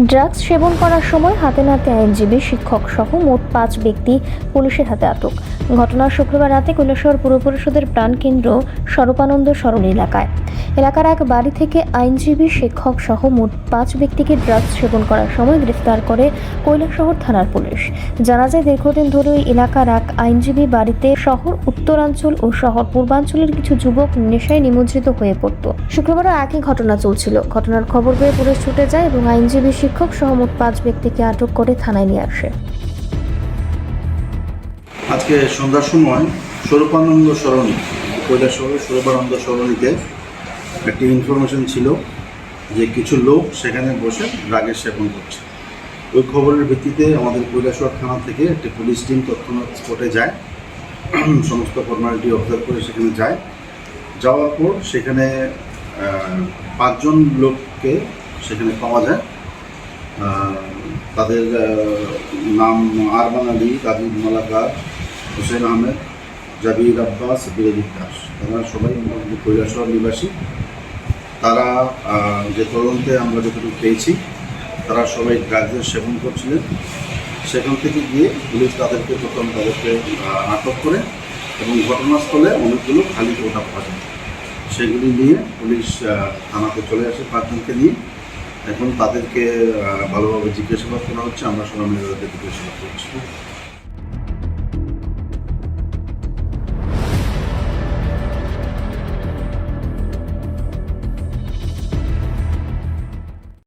Drugs সেবন করার সময় হাতে নাতে আইনজীবী শিক্ষক সহ মোট পাঁচ ব্যক্তি পুলিশের হাতে আটক। ঘটনা শুক্রবার রাতে কৈলাসহর পুর পরিষদের প্রাণকেন্দ্র স্বরূপানন্দ সরণ এলাকায়। এলাকার এক বাড়ি থেকে আইনজীবী শিক্ষক সহ মোট পাঁচ ব্যক্তিকে ড্রাগস সেবন করার সময় গ্রেফতার করে কৈলাসহর থানার পুলিশ। জানা যায়, দীর্ঘদিন ধরে ওই এলাকার এক আইনজীবী বাড়িতে শহর, উত্তরাঞ্চল ও শহর পূর্বাঞ্চলের কিছু যুবক নেশায় নিমজ্জিত হয়ে পড়ত। শুক্রবারও একই ঘটনা চলছিল। ঘটনার খবর পেয়ে পুলিশ ছুটে যায় এবং আইনজীবী শিক্ষক সহ মোট পাঁচ ব্যক্তিকে আটক করে থানায় নিয়ে আসে। আজকে সন্ধ্যার সময় স্বরূপানন্দ সরণি কৈলাসহরের স্বরূপানন্দ সরণিতে একটি ইনফরমেশন ছিল যে কিছু লোক সেখানে বসে ড্রাগের সেবন করছে। ওই খবরের ভিত্তিতে আমাদের কৈলাসহর থানা থেকে একটি পুলিশ টিম তৎক্ষণাৎ স্পটে যায়। সমস্ত ফর্মালিটি অবজার্ভ করে সেখানে যায়। যাওয়ার পর সেখানে পাঁচজন লোককে সেখানে পাওয়া যায়। তাদের নাম আরমান আলী কাদির মালাকার হোসেন আহমেদ, জাবির আব্বাস বিরোজিৎ দাস। তারা সবাই মোটামুটি কৈলাসহর নিবাসী। তারা যে তদন্তে আমরা যতটুকু পেয়েছি, তারা সবাই ড্রাগসের সেবন করছিলেন। সেখান থেকে গিয়ে পুলিশ তাদেরকে প্রথম তাদেরকে আটক করে এবং ঘটনাস্থলে অনেকগুলো খালি ওঠা পাওয়া যায় সেগুলি নিয়ে পুলিশ থানাতে চলে আসে পাঁচজনকে নিয়ে। এখন তাদেরকে ভালোভাবে জিজ্ঞাসাবাদ করা হচ্ছে। আমরা সবাই মিলে জিজ্ঞাসাবাদ করছি।